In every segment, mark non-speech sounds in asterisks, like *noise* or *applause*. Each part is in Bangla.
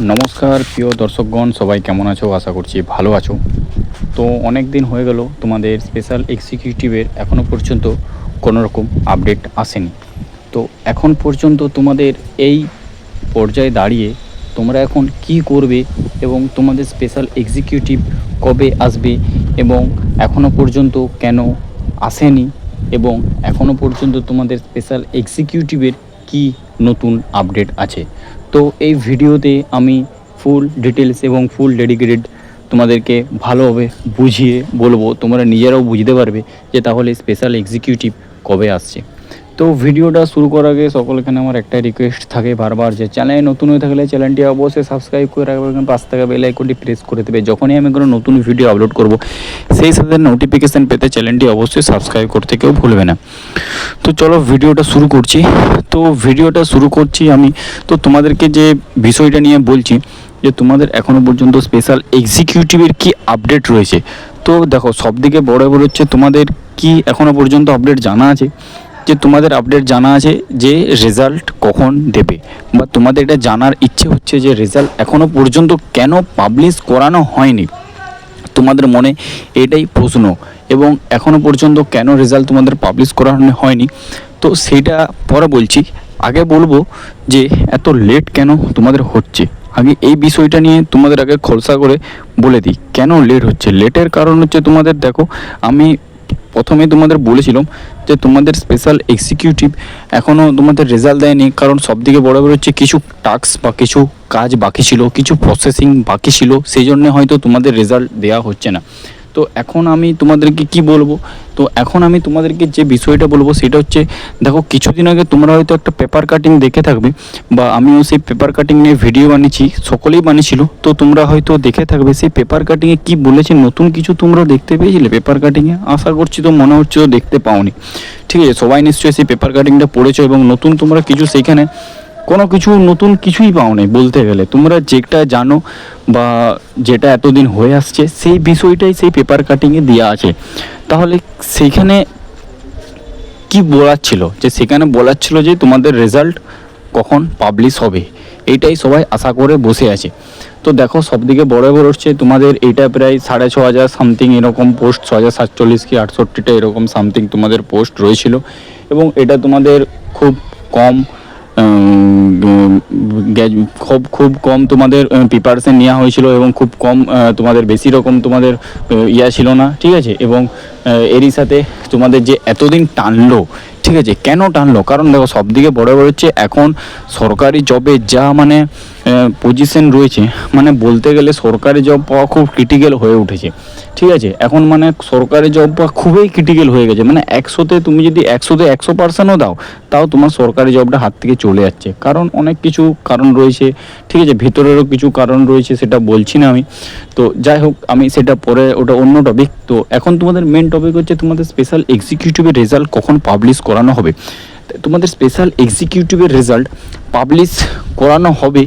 নমস্কার, প্রিয় দর্শকগণ, সবাই কেমন আছো? আশা করছি ভালো আছো। তো অনেক দিন হয়ে গেল, তোমাদের স্পেশাল এক্সিকিউটিভের এখনও পর্যন্ত কোনো রকম আপডেট আসেনি। তো এখন পর্যন্ত তোমাদের এই পর্যায়ে দাঁড়িয়ে তোমরা এখন কি করবে এবং তোমাদের স্পেশাল এক্সিকিউটিভ কবে আসবে এবং এখনও পর্যন্ত কেন আসেনি এবং এখনও পর্যন্ত তোমাদের স্পেশাল এক্সিকিউটিভের কি নতুন আপডেট আছে? তো এই ভিডিওতে আমি ফুল ডিটেলস এবং ফুল ডেডিকেটেড তোমাদেরকে ভালোভাবে বুঝিয়ে বলব, তোমরা নিজেরাও বুঝতে পারবে যে তাহলে স্পেশাল এক্সিকিউটিভ কবে আসছে। তো ভিডিওটা শুরু করার আগে সকলখানে আমার একটাই রিকোয়েস্ট থাকে বারবার যে চ্যানেলে নতুন হয়ে থাকলে চ্যানেলটি অবশ্যই সাবস্ক্রাইব করে রাখবে এবং পাশ থেকে বেল আইকনটি প্রেস করে দেবে। যখনই আমি কোনো নতুন ভিডিও আপলোড করব, সেই সাথে নোটিফিকেশান পেতে চ্যানেলটি অবশ্যই সাবস্ক্রাইব করতে কেউ ভুলবে না। তো চলো ভিডিওটা শুরু করছি। তো ভিডিওটা শুরু করছি আমি। তো তোমাদেরকে যে বিষয়টা নিয়ে বলছি, যে তোমাদের এখনও পর্যন্ত স্পেশাল এক্সিকিউটিভের কি আপডেট রয়েছে? তো দেখো সবদিকে বড় বড় হচ্ছে তোমাদের কি এখনও পর্যন্ত আপডেট জানা আছে? যে তোমাদের আপডেট জানা আছে যে রেজাল্ট কখন দেবে বা তোমাদের এটা জানার ইচ্ছে হচ্ছে যে রেজাল্ট এখনও পর্যন্ত কেন পাবলিশ করানো হয়নি, তোমাদের মনে এটাই প্রশ্ন এবং এখনও পর্যন্ত কেন রেজাল্ট তোমাদের পাবলিশ করানো হয়নি, তো সেটা পরে বলছি। আগে বলব যে এত লেট কেন তোমাদের হচ্ছে? আগে এই বিষয়টা নিয়ে তোমাদের আগে খোলসা করে বলে দিই, কেন লেট হচ্ছে? লেটের কারণ হচ্ছে তোমাদের দেখো, আমি প্রথমে তোমাদের বলেছিলাম যে তোমাদের স্পেশাল এক্সিকিউটিভ এখনও তোমাদের রেজাল্ট দেয়নি, কারণ সব সবথেকে বড় বড় হচ্ছে কিছু টাস্ক বা কিছু কাজ বাকি ছিল, কিছু প্রসেসিং বাকি ছিল সেই জন্য হয়তো তোমাদের রেজাল্ট দেওয়া হচ্ছে না। তো এখন আমি তোমাদেরকে কি বলব তো এখন আমি তোমাদেরকে যে বিষয়টা বলব সেটা হচ্ছে, দেখো কিছুদিন আগে তোমরা হয়তো একটা পেপার কাটিং দেখে থাকবে বা আমিও সেই পেপার কাটিং নিয়ে ভিডিও বানিয়েছি, সকলেই বানিয়েছিল। তো তোমরা হয়তো দেখে থাকবে সেই পেপার কাটিংয়ে কি বলেছে, নতুন কিছু তোমরা দেখতে পেয়েছিলে পেপার কাটিংয়ে আশা করছি তো মনে হচ্ছে তো দেখতে পাওনি। ঠিক আছে, সবাই নিশ্চয়ই সেই পেপার কাটিংটা পড়েছো এবং নতুন তোমরা কিছু সেইখানে কোনো কিছু নতুন কিছুই পাও নাই বলতে গেলে। তোমরা যেটা জানো বা যেটা এতদিন হয়ে আসছে, সেই বিষয়টাই সেই পেপার কাটিংয়ে দেওয়া আছে। তাহলে সেইখানে কি বলার ছিল? যে সেখানে বলার ছিল যে তোমাদের রেজাল্ট কখন পাবলিশ হবে। এইটাই সবাই আশা করে বসে আছে। তো দেখো, সবদিকে বড় বড় হচ্ছে। তোমাদের এইটা প্রায় সাড়ে ছ হাজার সামথিং এরকম পোস্ট ছ হাজার সাতচল্লিশ কি আটষট্টিটা এরকম সামথিং তোমাদের পোস্ট রয়েছিল। এবং এটা তোমাদের খুব কম খুব খুব কম তোমাদের প্রিপারেশন নেওয়া হয়েছিল এবং খুব কম তোমাদের বেশি রকম তোমাদের ইয়া ছিল না, ঠিক আছে? এবং এরই সাথে তোমাদের যে এতদিন টানলো, ঠিক আছে? কেন টানলো? কারণ দেখো, সবদিকে বড় বড় হচ্ছে, এখন সরকারি জবে যা মানে পজিশন রয়েছে। মানে বলতে গেলে সরকারি জব পাওয়া খুব ক্রিটিক্যাল হয়ে উঠেছে। ঠিক আছে? এখন মানে সরকারি জব পাওয়া খুবই ক্রিটিক্যাল হয়ে গেছে। মানে একশোতে তুমি যদি একশোতে একশো পার্সেন্টও দাও, তাও তোমার সরকারি জবটা হাত থেকে চলে যাচ্ছে। কারণ অনেক কিছু কারণ রয়েছে। ঠিক আছে? ভিতরেরও কিছু কারণ রয়েছে, সেটা বলছি না আমি। তো যাই হোক, আমি সেটা পরে ওটা অন্য টপিক তো এখন তোমাদের মেন টপিক হচ্ছে তোমাদের স্পেশাল এক্সিকিউটিভের রেজাল্ট কখন পাবলিশ করানো হবে। তোমাদের স্পেশাল এক্সিকিউটিভের রেজাল্ট পাবলিশ করানো হবে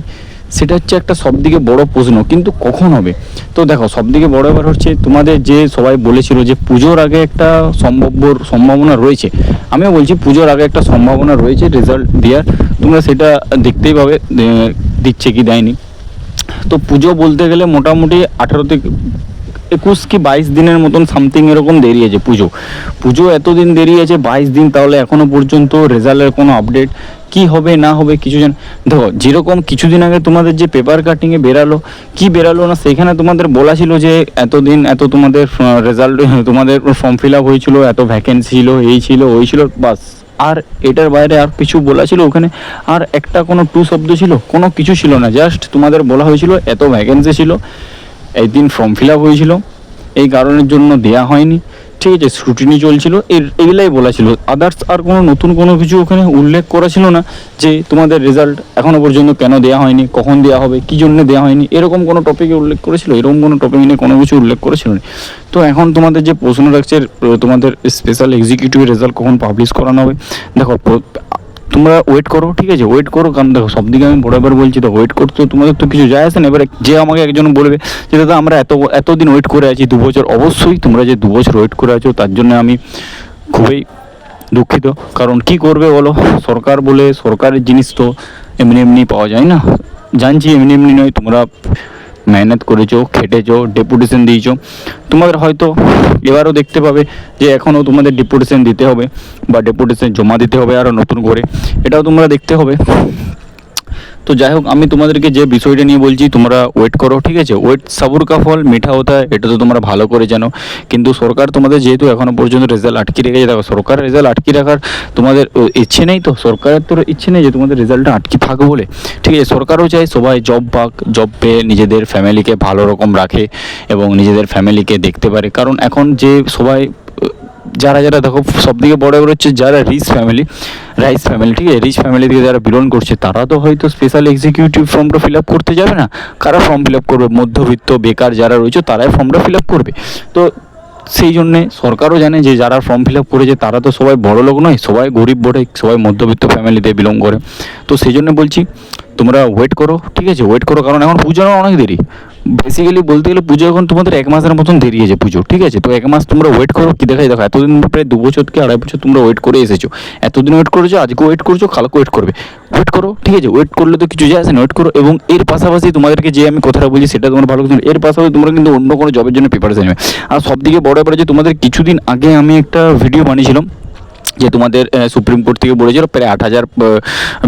সেটা হচ্ছে একটা সবদিকে বড় প্রশ্ন, কিন্তু কখন হবে? তো দেখো, সবদিকে বড় ব্যাপার হচ্ছে তোমাদের যে সবাই বলেছিল যে পুজোর আগে একটা সম্ভাব্য সম্ভাবনা রয়েছে, আমিও বলছি পুজোর আগে একটা সম্ভাবনা রয়েছে রেজাল্ট দেওয়ার। তোমরা সেটা দেখতেই পাবে দিচ্ছে কি দেয়নি। তো পুজো বলতে গেলে মোটামুটি আঠারো থেকে একুশ কি বাইশ দিনের মতন সামথিং এরকম দেরি আছে পুজো। পুজো এতদিন দেরি আছে বাইশ দিন তাহলে এখনও পর্যন্ত রেজাল্টের কোনো আপডেট কি হবে, না হবে কিছু জন দেখো, যেরকম কিছুদিন আগে তোমাদের যে পেপার কাটিংয়ে বেরালো, কি বেরালো না সেখানে তোমাদের বলা ছিল যে এতদিন এত তোমাদের রেজাল্ট *laughs* তোমাদের ফর্ম ফিল আপ হয়েছিল, এত ভ্যাকেন্সি ছিল, এই ছিল, ওই ছিল, বাস। আর এটার বাইরে আর কিছু বলা ছিল ওখানে, আর একটা কোনো টু শব্দ ছিল, কোনো কিছু ছিল না জাস্ট তোমাদের বলা হয়েছিল এত ভ্যাকেন্সি ছিল। এই দিন ফর্ম ফিল আপ হয়েছিল। এই কারণের জন্য দেয়া হয়নি। ঠিক আছে স্ক্রুটিনি চলছিল। এর, এগুলাই বলা ছিল। আদার্স আর কোনো নতুন কোনো কিছু ওখানে উল্লেখ করা ছিল না যে তোমাদের রেজাল্ট এখনও পর্যন্ত কেন দেওয়া হয়নি, কখন দেওয়া হবে, কী জন্য দেওয়া হয়নি। এরকম কোনো টপিকে উল্লেখ করেছিল? এরকম কোনো টপিক নিয়ে কোনো কিছু উল্লেখ করেছিল না। তো এখন তোমাদের যে প্রশ্ন রাখছে, তোমাদের স্পেশাল এক্সিকিউটিভ রেজাল্ট কখন পাবলিশ করানো হবে? দেখো তোমরা ওয়েট করো, ঠিক আছে? ওয়েট করো, কারণ দেখো সব দিকে আমি বরাবর বলছি তো ওয়েট করতে তোমাদের তো কিছু যায় আসে না। এবারে যে আমাকে একজন বলবে যে, দাদা, আমরা এত, এতদিন ওয়েট করে আছি, দু বছর। অবশ্যই তোমরা যে দু বছর ওয়েট করে আছো, তার জন্য আমি খুবই দুঃখিত। কারণ কি করবে বলো? সরকার বলে, সরকারের জিনিস তো এমনি এমনি পাওয়া যায় না। জানছি এমনি এমনি নয়, তোমরা মেহনত করেছ, খেটেছো ডেপুটেশন দিয়েছ। তোমাদের হয়তো এবারও দেখতে পাবে যে এখনও তোমাদের ডেপুটেশন দিতে হবে বা ডেপুটেশন জমা দিতে হবে আরও নতুন করে। এটাও তোমরা দেখতে হবে। তো যাই হোক, আমি তোমাদেরকে যে বিষয়টা নিয়ে বলছি, তোমরা ওয়েট করো, ঠিক আছে? ওয়েট সাবুর কা ফল মিঠা হতা এটা তো তোমরা ভালো করে জানো। কিন্তু সরকার তোমাদের যেহেতু এখনও পর্যন্ত রেজাল্ট আটকে রেখেছে, দেখো, সরকার রেজাল্ট আটকে রাখার তোমাদের ইচ্ছে নেই তো? সরকারের তো ইচ্ছে নেই যে তোমাদের রেজাল্টটা আটকে থাকবে বলে। ঠিক আছে, সরকারও চায় সবাই জব পাক জব পেয়ে নিজেদের ফ্যামিলিকে ভালো রকম রাখে এবং নিজেদের ফ্যামিলিকে দেখতে পারে। কারণ এখন যে সবাই যারা যারা দেখো সব থেকে বড় বড় হচ্ছে যারা রিচ ফ্যামিলি রাইস ফ্যামিলি ঠিক আছে? রিচ ফ্যামিলি থেকে যারা বিলং করছে, তারা তো হয়তো স্পেশাল এক্সিকিউটিভ ফর্মটা ফিল আপ করতে যাবে না। কারা ফর্ম ফিল আপ করবে? মধ্যবিত্ত, বেকার যারা রয়েছে, তারাই ফর্মটা ফিল আপ করবে। তো সেই জন্যে সরকারও জানে যে যারা ফর্ম ফিল আপ করেছে, তারা তো সবাই বড় লোক নয়, সবাই গরিব বটে, সবাই মধ্যবিত্ত ফ্যামিলিতে বিলং করে। তো সেই জন্য বলছি তোমরা ওয়েট করো, ঠিক আছে? ওয়েট করো, কারণ এখন পুজোর অনেক দেরি। বেসিক্যালি বলতে গেলে পুজো এখন তোমাদের এক মাসের মতন দেরি আছে পুজো ঠিক আছে? তো এক মাস তোমরা ওয়েট করো, কি দেখাই? দেখো, এতদিন প্রায় দু বছর কি আড়াই বছর তোমরা ওয়েট করে এসেছ। এতদিন ওয়েট করেছ আজকে ওয়েট করছ কালকে ওয়েট করবে। ওয়েট করো, ঠিক আছে? ওয়েট করলে তো কিছু যায় আসে না ওয়েট করো। এবং এর পাশাপাশি তোমাদেরকে যে আমি কথাটা বলছি, সেটা তোমার ভালো এর পাশাপাশি তোমরা কিন্তু অন্য কোনো জবের জন্য প্রিপারেশন নেবে। আর সব থেকে বড় ব্যাপার যে তোমাদের কিছুদিন আগে আমি একটা ভিডিও বানিয়েছিলাম। যে তোমাদের সুপ্রিম কোর্ট থেকে বলেছিল প্রায় আট হাজার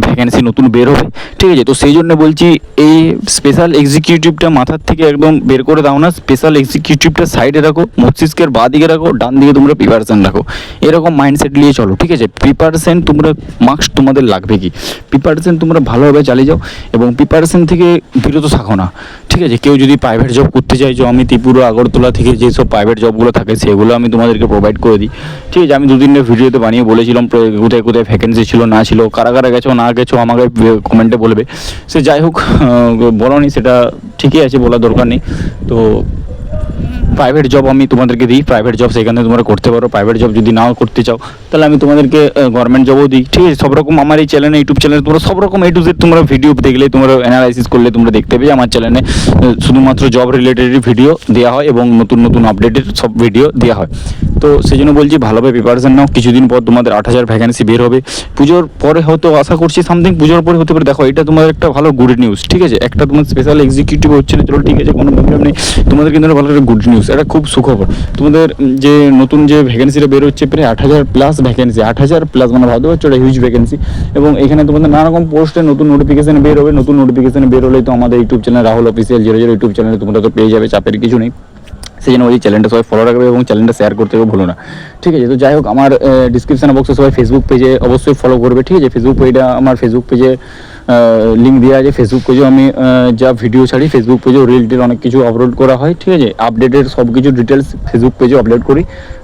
ভ্যাকেন্সি নতুন বের হবে। ঠিক আছে, তো সেই জন্য বলছি, এই স্পেশাল এক্সিকিউটিভটা মাথার থেকে একদম বের করে দাও না। স্পেশাল এক্সিকিউটিভটা সাইডে রাখো, মস্তিষ্কের বা দিকে রাখো ডান দিকে তোমরা প্রিপারেশন রাখো। এরকম মাইন্ডসেট নিয়ে চলো, ঠিক আছে? প্রিপারেশন তোমরা মার্কস তোমাদের লাগবে কি? প্রিপারেশন তোমরা ভালোভাবে চালিয়ে যাও এবং প্রিপারেশন থেকে বিরত থাকো না। ঠিক আছে? কেউ যদি প্রাইভেট জব করতে চাইছো আমি ত্রিপুরা, আগরতলা থেকে যেসব প্রাইভেট জবগুলো থাকে, সেগুলো আমি তোমাদেরকে প্রোভাইড করে দিই। ঠিক আছে? আমি দুদিনের ভিডিওতে বানিয়ে বলেছিলাম কোথায় কোথায় ভ্যাকেন্সি ছিল, না ছিল, কারা কারা গেছো, না গেছো, আমাকে কমেন্টে বলবে। সে যাই হোক বলোনি সেটা ঠিকই আছে বলার দরকার নেই। তো প্রাইভেট জব আমি তোমাদেরকে দিই প্রাইভেট জব সেখানে তোমরা করতে পারো প্রাইভেট জব যদি নাও করতে চাও, তাহলে আমি তোমাদেরকে গভর্নমেন্ট জবও দিই। ঠিক আছে সব রকম আমার এই চ্যানেলে ইউটিউব চ্যানেলে তোমরা সব রকম এ টু জেড তোমরা ভিডিও দেখলে, তোমরা অ্যানালাইসিস করলে, তোমরা দেখতে পেয়ে আমার চ্যানেলে শুধুমাত্র জব রিলেটেড ভিডিও দেওয়া হয় এবং নতুন নতুন আপডেটেড সব ভিডিও দেওয়া হয়। তো সেই জন্য বলছি, ভালোভাবে প্রিপারেশন নাও, কিছুদিন পর তোমাদের আট হাজার ভ্যাকেন্সি বের হবে। পুজোর পরে হয়তো আশা করছি সামথিং পুজোর পরে হতে পারে। দেখো, এটা তোমাদের একটা ভালো গুড নিউজ ঠিক আছে? একটা তোমার স্পেশাল এক্সিকিউটিভ হচ্ছে চলো ঠিক আছে, কোনো প্রবলেম নেই। তোমাদের কিন্তু ভালো একটা গুড নিউজ এটা খুব সুখবর। তোমাদের যে নতুন যে ভ্যাকেন্সিটা বের হচ্ছে প্রায় আট হাজার প্লাস ভ্যাকেন্সি আট হাজার প্লাস মানে ভাবতে পারছ এটা হিউজ ভ্যাকেন্সি এবং এখানে তোমাদের নানা রকম পোস্টে নতুন নোটিফিকেশান বের হবে। নতুন নোটিফিকেশান বের হলেই তো আমাদের YouTube channel Rahul official zero zero YouTube চ্যানেলে তোমরা তো পেয়ে যাবে, চাপের কিছু নেই। সেই জন্য বলছি চ্যানেলটা সবাই ফলো রাখবে এবং চ্যানেলটা শেয়ার করতে হবে ভুলো না। ঠিক আছে, তো যাই হোক, আমার ডিসক্রিপশন বক্সে সবাই ফেসবুক পেজে অবশ্যই ফলো করবে। ঠিক আছে ফেসবুক পেজটা আমার ফেসবুক পেজে লিঙ্ক দেওয়া আছে ফেসবুক পেজেও আমি যা ভিডিও ছাড়ি ফেসবুক পেজেও রিল টিল অনেক কিছু আপলোড করা হয়, ঠিক আছে? আপডেটের সব কিছু ডিটেলস ফেসবুক পেজে আপলোড করি।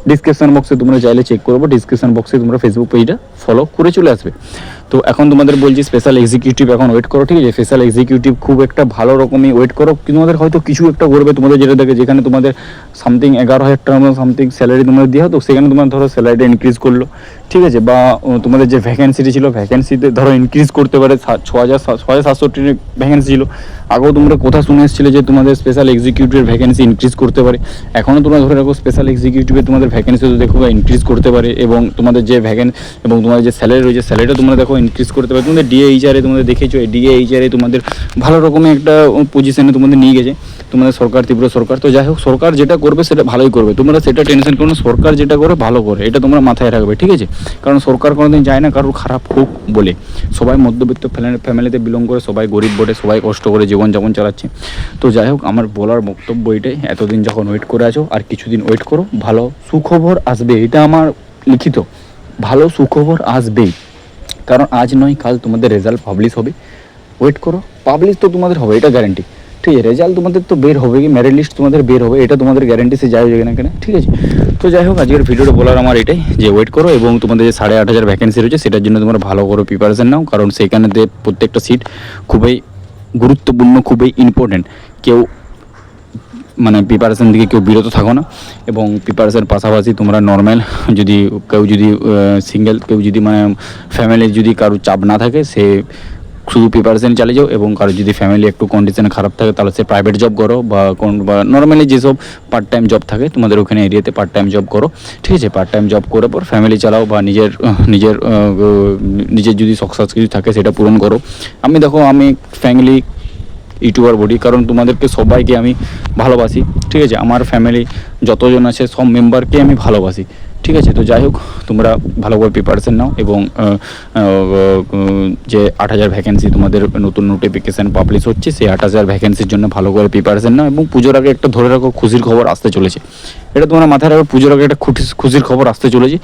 ডিসক্রিপশন বক্সে তোমরা চাইলে চেক করব ডিসক্রিপশন বক্সে তোমরা ফেসবুক পেজটা ফলো করে চলে আসবে। তো এখন তোমাদের বলছি স্পেশাল এক্সিকিউটিভ এখন ওয়েট করো, ঠিক আছে? স্পেশাল এক্সিকিউটিভ খুব একটা ভালো রকমই ওয়েট করো তোমাদের হয়তো কিছু একটা করবে, তোমাদের যেটা দেখে যেখানে তোমাদের সামথিং এগারো হাজার মতো সামথিং স্যালারি তোমাদের দেওয়া হতো সেখানে তোমার ধরো স্যালারিটা ইনক্রিজ করল, ঠিক আছে? বা তোমাদের যে ভ্যাকেন্সিটি ছিল ভ্যাকেন্সিতে ধরো ইনক্রিজ করতে পারে ছ হাজার ছ হাজার সাতষট্টি ভ্যাকেন্সি ছিল। আগেও তোমরা কোথা শুনে এসেছিলে যে তোমাদের স্পেশাল এক্সিকিউটিভের ভ্যাকেন্সি ইনক্রিজ করতে পারে। এখনও তোমরা ধরে রাখো স্পেশাল এক্সিকিউটিভে তোমাদের ভ্যাকেন্সি দেখো ইনক্রিজ করতে পারে এবং তোমাদের যে ভ্যাকেন এবং তোমাদের যে স্যালারি রয়েছে স্যালারিটা তোমরা দেখো ইনক্রিজ করতে পারে। তোমাদের ডিএইচআরে তোমাদের দেখেছ ডিএইচআরে তোমাদের ভালো রকমের একটা পজিশনে তোমাদের নিয়ে গেছে। তোমাদের সরকার, তীব্র সরকার, তো যাই হোক সরকার যেটা করবে সেটা ভালোই করবে। তোমরা সেটা টেনশন করো সরকার যেটা করে, ভালো করে। এটা তোমরা মাথায় রাখবে, ঠিক আছে? কারণ সরকার কোনোদিন যায় না কারোর খারাপ হোক বলে। সবাই মধ্যবিত্ত ফ্যামিলিতে বিলং করে, সবাই গরিব বটে, সবাই কষ্ট করে জীবনযাপন চালাচ্ছে। তো যাই হোক আমার বলার বক্তব্য এটাই, এতদিন যখন ওয়েট করে আছো, আর কিছুদিন ওয়েট করো, ভালো সুখবর আসবে। এটা আমার লিখিত, ভালো সুখবর আসবেই। কারণ আজ নয়, কাল তোমাদের রেজাল্ট পাবলিশ হবে। ওয়েট করো পাবলিশ তো তোমাদের হবে, এটা গ্যারেন্টি ঠিক রেজাল্ট তোমাদের তো বের হবে কি? মেরিট লিস্ট তোমাদের বের হবে, এটা তোমাদের গ্যারেন্টি সে যাই হোক না কেন, ঠিক আছে? তো যাই হোক, আজকের ভিডিওটা বলার আমার এটাই যে ওয়েট করো এবং তোমাদের যে সাড়ে আট হাজার ভ্যাকেন্সি রয়েছে, সেটার জন্য তোমরা ভালো করে প্রিপারেশন নাও, কারণ সেখানেতে প্রত্যেকটা সিট খুবই গুরুত্বপূর্ণ, খুবই ইম্পর্টেন্ট কেউ মানে প্রিপারেশন দিকে কেউ বিরত থাকো না, এবং প্রিপারেশন পাশাপাশি তোমরা নর্মাল যদি কেউ যদি সিঙ্গেল কেউ যদি মানে ফ্যামিলির যদি কারোর চাপ না থাকে, সে শুধু প্রিপারেশন চালিয়ে যাও এবং কারও যদি ফ্যামিলি একটু কন্ডিশন খারাপ থাকে, তাহলে সে প্রাইভেট জব করো বা কোন বা নর্মালি যেসব পার্ট টাইম জব থাকে, তোমাদের ওখানে এরিয়াতে পার্ট টাইম জব করো। ঠিক আছে পার্ট টাইম জব করে পর ফ্যামিলি চালাও বা নিজের নিজের নিজের যদি শখ কিছু থাকে, সেটা পূরণ করো। আমি দেখো, আমি ফ্যামিলি ইউটিউবার বলি, কারণ তোমাদেরকে সবাইকে আমি ভালোবাসি। ঠিক আছে, আমার ফ্যামিলি যতজন আছে, সব মেম্বারকে আমি ভালোবাসি। ঠিক আছে, তো যাই হোক, তোমরা ভালো করে প্রিপারেশন নাও এবং যে আট হাজার ভ্যাকেন্সি তোমাদের নতুন নোটিফিকেশান পাবলিশ হচ্ছে, সেই আট হাজার ভ্যাকেন্সির জন্য ভালো করে প্রিপারেশন নাও এবং পুজোর আগে একটা ধরে রাখো, খুশির খবর আসতে চলেছে। এটা তোমরা মাথায় রাখো, পুজোর আগে একটা খুশি- খুশির খবর আসতে চলেছে।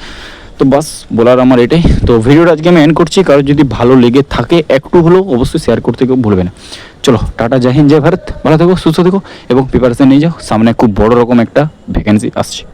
তো বাস, বলার আমার এটাই। তো ভিডিওটা আজকে আমি এন্ড করছি, কারও যদি ভালো লেগে থাকে একটু হলেও অবশ্যই শেয়ার করতে কেউ ভুলবে না। চলো, টাটা, জয় হিন্দ, জয় ভারত। ভালো থেকো, সুস্থ থেকো এবং প্রিপারেশন নিয়ে যাও। সামনে খুব বড় রকম একটা ভ্যাকেন্সি আসছে।